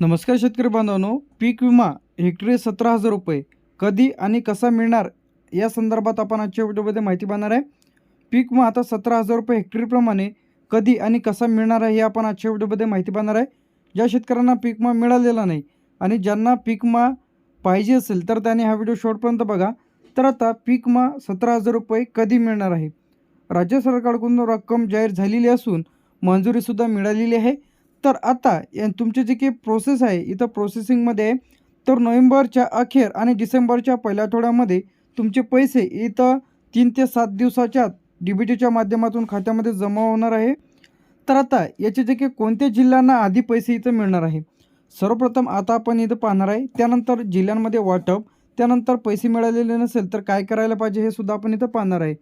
नमस्कार शेतकरी बांधवांनो पीक विमा हेक्टरी सतरा हजार रुपये कधी आणि कसा मिळणार या संदर्भात आपण आजच्या व्हिडिओमध्ये माहिती पाहणार आहे. पीक विमा आता सतरा हजार रुपये हेक्टरीप्रमाणे कधी आणि कसा मिळणार आहे हे आपण आजच्या व्हिडिओमध्ये माहिती पाहणार आहे. ज्या शेतकऱ्यांना पीक विमा मिळालेला नाही आणि ज्यांना पीक विमा पाहिजे असेल तर त्याने हा व्हिडिओ शेवटपर्यंत बघा. तर आता पीक विमा सतरा हजार रुपये कधी मिळणार आहे? राज्य सरकारकडून रक्कम जाहीर झालेली असून मंजुरीसुद्धा मिळालेली आहे. तर आता या तुमची जी काही प्रोसेस आहे इथं प्रोसेसिंगमध्ये तर नोव्हेंबरच्या अखेर आणि डिसेंबरच्या पहिल्या आठवड्यामध्ये तुमचे पैसे इथं तीन ते सात दिवसाच्या डी बी टीच्या माध्यमातून खात्यामध्ये जमा होणार आहे. तर आता याचे जे काही कोणत्या जिल्ह्यांना आधी पैसे इथं मिळणार आहे? सर्वप्रथम आता आपण इथं पाहणार आहे. त्यानंतर जिल्ह्यांमध्ये वाटप त्यानंतर पैसे मिळालेले नसेल तर काय करायला पाहिजे हे सुद्धा आपण इथं पाहणार आहे.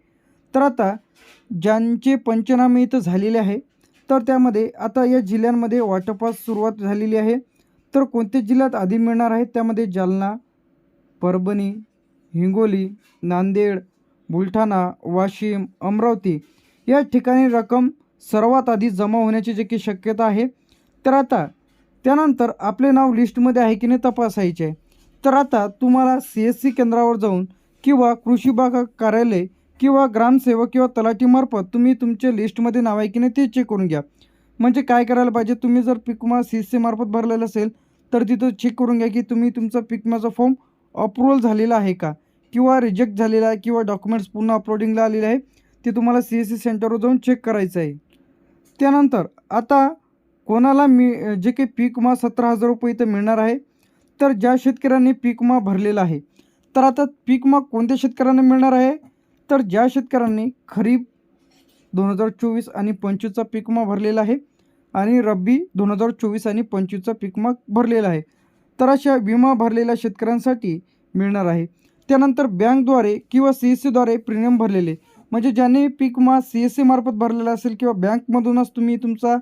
तर आता ज्यांचे पंचनामे इथं झालेले आहे तर त्यामध्ये आता या जिल्ह्यांमध्ये वाटपास सुरुवात झालेली आहे. तर कोणत्या जिल्ह्यात आधी मिळणार आहेत त्यामध्ये जालना परभणी हिंगोली नांदेड बुलढाणा वाशिम अमरावती या ठिकाणी रक्कम सर्वात आधी जमा होण्याची जे की शक्यता आहे तर आता त्यानंतर आपले नाव लिस्टमध्ये आहे की नाही तपासायचे आहे. तर आता तुम्हाला सी एस सी केंद्रावर जाऊन किंवा कृषी विभाग कार्यालय किंवा ग्रामसेवक किंवा तलाठीमार्फत तुम्ही तुमच्या लिस्टमध्ये नाव आहे की नाही ते चेक करून घ्या. म्हणजे काय करायला पाहिजे? तुम्ही जर पिकमा सी एस सीमार्फत भरलेलं असेल तर तिथं चेक करून घ्या की तुम्ही तुमचा पिकमाचा फॉर्म अप्रुव्हल झालेला आहे का? किंवा रिजेक्ट झालेला आहे किंवा डॉक्युमेंट्स पूर्ण अपलोडिंगला आलेले आहे ते तुम्हाला सी एस सी सेंटरवर जाऊन चेक करायचं आहे. त्यानंतर आता कोणाला मी जे काही पीक विमा सतरा हजार रुपये इथं मिळणार आहे तर ज्या शेतकऱ्यांनी पीक विमा भरलेला आहे तर आता पीक विमा कोणत्या शेतकऱ्यांना मिळणार आहे? तर ज्या शेतकऱ्यांनी खरीप दोन हजार चोवीस आणि पंचवीसचा पीक विमा भरलेला आहे आणि रब्बी दोन हजार चोवीस आणि पंचवीसचा पीक भरलेला आहे तर अशा विमा भरलेल्या शेतकऱ्यांसाठी मिळणार आहे. त्यानंतर बँकद्वारे किंवा सी एस सीद्वारे प्रीमियम भरलेले म्हणजे ज्यांनी पीक सी एस सीमार्फत भरलेला असेल किंवा बँकमधूनच तुम्ही तुमचा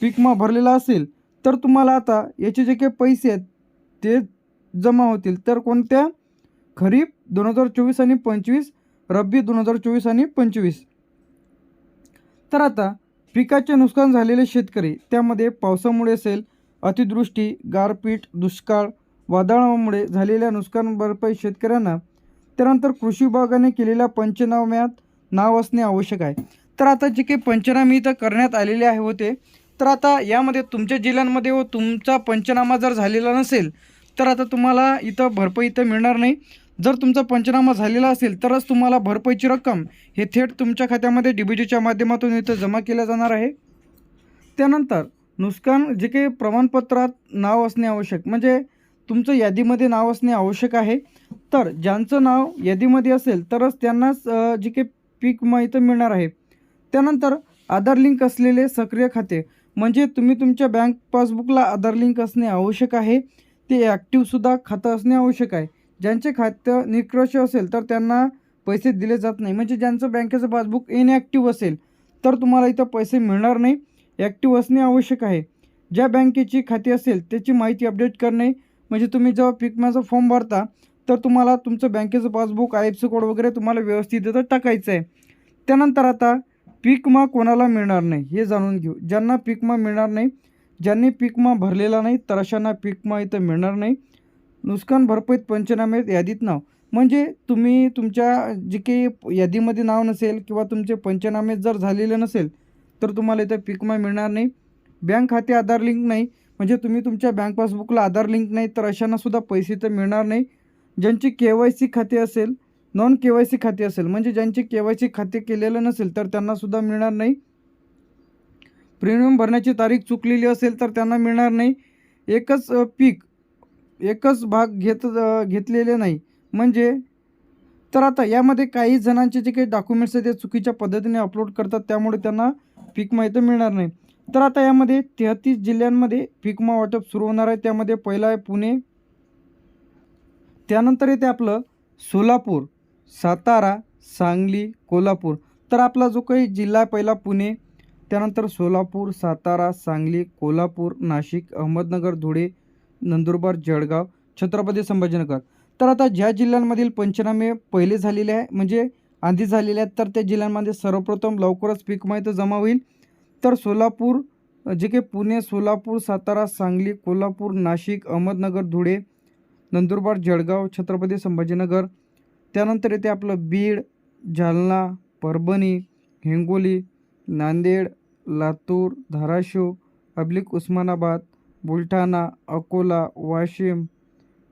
पीक विमा भरलेला असेल तर तुम्हाला आता याचे जे काही पैसे आहेत ते जमा होतील. तर कोणत्या? खरीप दोन हजार चोवीस आणि पंचवीस रब्बी दोन हजार चोवीस आणि पंचवीस. तर आता पिकाचे नुकसान झालेले शेतकरी त्यामध्ये पावसामुळे असेल अतिवृष्टी गारपीट दुष्काळ वादळामुळे झालेल्या नुकसान भरपाई शेतकऱ्यांना त्यानंतर कृषी विभागाने केलेल्या पंचनाम्यात नाव असणे आवश्यक आहे. तर आता जे काही पंचनामे इथं करण्यात आलेले आहे होते तर आता यामध्ये तुमच्या जिल्ह्यांमध्ये व तुमचा पंचनामा जर झालेला नसेल तर आता तुम्हाला इथं भरपाई इथं मिळणार नाही. जर तुमचा पंचनामा झालेला असेल तरच तुम्हाला भरपाईची रक्कम हे थेट तुमच्या खात्यामध्ये डी बी टीच्या माध्यमातून इथं जमा केल्या जाणार आहे. त्यानंतर नुकसान जे काही प्रमाणपत्रात नाव असणे आवश्यक म्हणजे तुमचं यादीमध्ये नाव असणे आवश्यक आहे. तर ज्यांचं नाव यादीमध्ये असेल तरच त्यांनाच जे काही पीक माहिती इथं मिळणार आहे. त्यानंतर आधार लिंक असलेले सक्रिय खाते म्हणजे तुम्ही तुमच्या बँक पासबुकला आधार लिंक असणे आवश्यक आहे. ते ॲक्टिव्हसुद्धा खातं असणे आवश्यक आहे. ज्यांचे खातं निष्क्रिय असेल तर त्यांना पैसे दिले जात नाही. म्हणजे ज्यांचं बँकेचं पासबुक इनॲक्टिव्ह असेल तर तुम्हाला इथं पैसे मिळणार नाही. ॲक्टिव्ह असणे आवश्यक आहे. ज्या बँकेची खाती असेल त्याची माहिती अपडेट करणे. म्हणजे तुम्ही जेव्हा पिकम्याचा फॉर्म भरता तर तुम्हाला तुमचं बँकेचं passbook I F C code वगैरे तुम्हाला व्यवस्थित इथं टाकायचं आहे. त्यानंतर आता पीक कोणाला मिळणार नाही हे जाणून घेऊ. ज्यांना पीक मिळणार नाही ज्यांनी पिकमा भरलेला नाही तर अशांना पिकमा इथं मिळणार नाही. नुकसान भरपाईत पंचनामे यादीत नाव. म्हणजे तुम्ही तुमच्या जे काही यादीमध्ये नाव नसेल किंवा तुमचे पंचनामे जर झालेले नसेल तर तुम्हाला इथं पीक मिळणार नाही. बँक खाते आधार लिंक नाही. म्हणजे तुम्ही तुमच्या बँक पासबुकला आधार लिंक नाही तर अशांनासुद्धा पैसे तर मिळणार नाही. ज्यांची के वाय सी खाते असेल नॉन के वाय सी खाते असेल म्हणजे ज्यांचे के वाय सी खाते केलेलं नसेल तर त्यांनासुद्धा मिळणार नाही. प्रीमियम भरण्याची तारीख चुकलेली असेल तर त्यांना मिळणार नाही. एकच पीक एकच भाग घेत घेतलेले नाही. म्हणजे? तर आता यामध्ये काही जणांचे जे काही डॉक्युमेंट्स आहेत ते चुकीच्या पद्धतीने अपलोड करतात त्यामुळे त्यांना पीक माहिती मिळणार नाही. तर आता यामध्ये तेहतीस जिल्ह्यांमध्ये पीकमा वाटप सुरू होणार आहे. त्यामध्ये पहिला आहे पुणे. त्यानंतर येते आपलं सोलापूर सातारा सांगली कोल्हापूर. तर आपला जो काही जिल्हा आहे पहिला पुणे. त्यानंतर सोलापूर सातारा सांगली कोल्हापूर नाशिक अहमदनगर धुळे नंदुरबार जळगाव छत्रपती संभाजीनगर. तर आता ज्या जिल्ह्यांमधील पंचनामे पहिले झालेले आहे म्हणजे आधी झालेले आहेत तर त्या जिल्ह्यांमध्ये सर्वप्रथम लवकरच पीक माहिती जमा होईल. तर सोलापूर जे काही पुणे सोलापूर सातारा सांगली कोल्हापूर नाशिक अहमदनगर धुळे नंदुरबार जळगाव छत्रपती संभाजीनगर. त्यानंतर येते आपलं बीड जालना परभणी हिंगोली नांदेड लातूर धाराशिव अब्लिक उस्मानाबाद बुलढाणा अकोला वाशिम.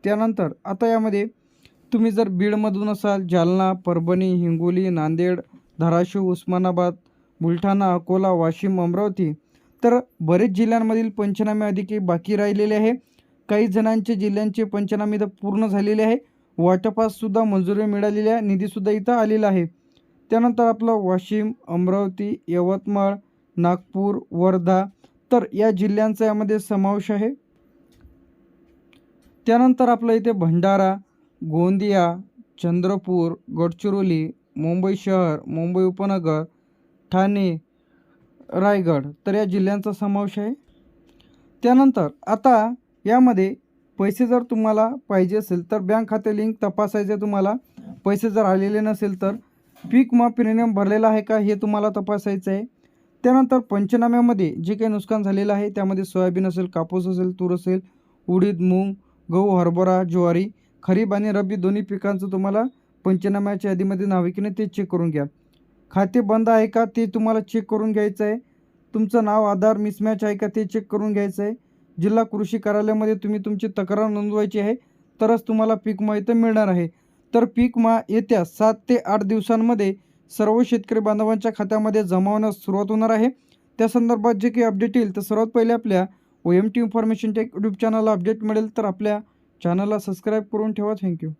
त्यानंतर आता यामध्ये तुम्ही जर बीडमधून असाल जालना परभणी हिंगोली नांदेड धाराशिव उस्मानाबाद बुलढाणा अकोला वाशिम अमरावती तर बरेच जिल्ह्यांमधील पंचनामे अधिक बाकी राहिलेले आहे. काही जणांचे जिल्ह्यांचे पंचनामे इथं पूर्ण झालेले आहे. वाटपाससुद्धा मंजुरी मिळालेली आहे. निधीसुद्धा इथं आलेला आहे. त्यानंतर आपलं वाशिम अमरावती यवतमाळ नागपूर वर्धा तर या जिल्ह्यांचा यामध्ये समावेश आहे. त्यानंतर आपलं इथे भंडारा गोंदिया चंद्रपूर गडचिरोली मुंबई शहर मुंबई उपनगर ठाणे रायगड तर या जिल्ह्यांचा समावेश आहे. त्यानंतर आता यामध्ये पैसे जर तुम्हाला पाहिजे असेल तर बँक खाते लिंक तपासायचे तुम्हाला. पैसे जर आलेले नसेल तर पीक विमा प्रीमियम भरलेला आहे का हे तुम्हाला तपासायचं आहे. त्यानंतर पंचनाम्यामध्ये जे काही नुकसान झालेलं आहे त्यामध्ये सोयाबीन असेल कापूस असेल तूर असेल उडीद मूग गहू हरभरा ज्वारी खरीप आणि रब्बी दोन्ही पिकांचं तुम्हाला पंचनाम्याच्या यादीमध्ये नाव आहे की नाही ते चेक करून घ्या. खाते बंद आहे का ते तुम्हाला चेक करून घ्यायचं आहे. तुमचं नाव आधार मिसमॅच आहे का ते चेक करून घ्यायचं आहे. जिल्हा कृषी कार्यालयामध्ये तुम्ही तुमची तक्रार नोंदवायची आहे तरच तुम्हाला पीक विमा इथं मिळणार आहे. तर पीक मा येत्या सात ते आठ दिवसांमध्ये सर्व शेतकरी बांधवांच्या खात्यामध्ये जमा होण्यास सुरुवात होणार आहे. त्या संदर्भात जे काही अपडेट येईल तर सर्वात पहिले आपल्या O M T information tech YouTube चॅनलला अपडेट मिळेल. तर आपल्या चॅनलला सबस्क्राईब करून ठेवा. थँक्यू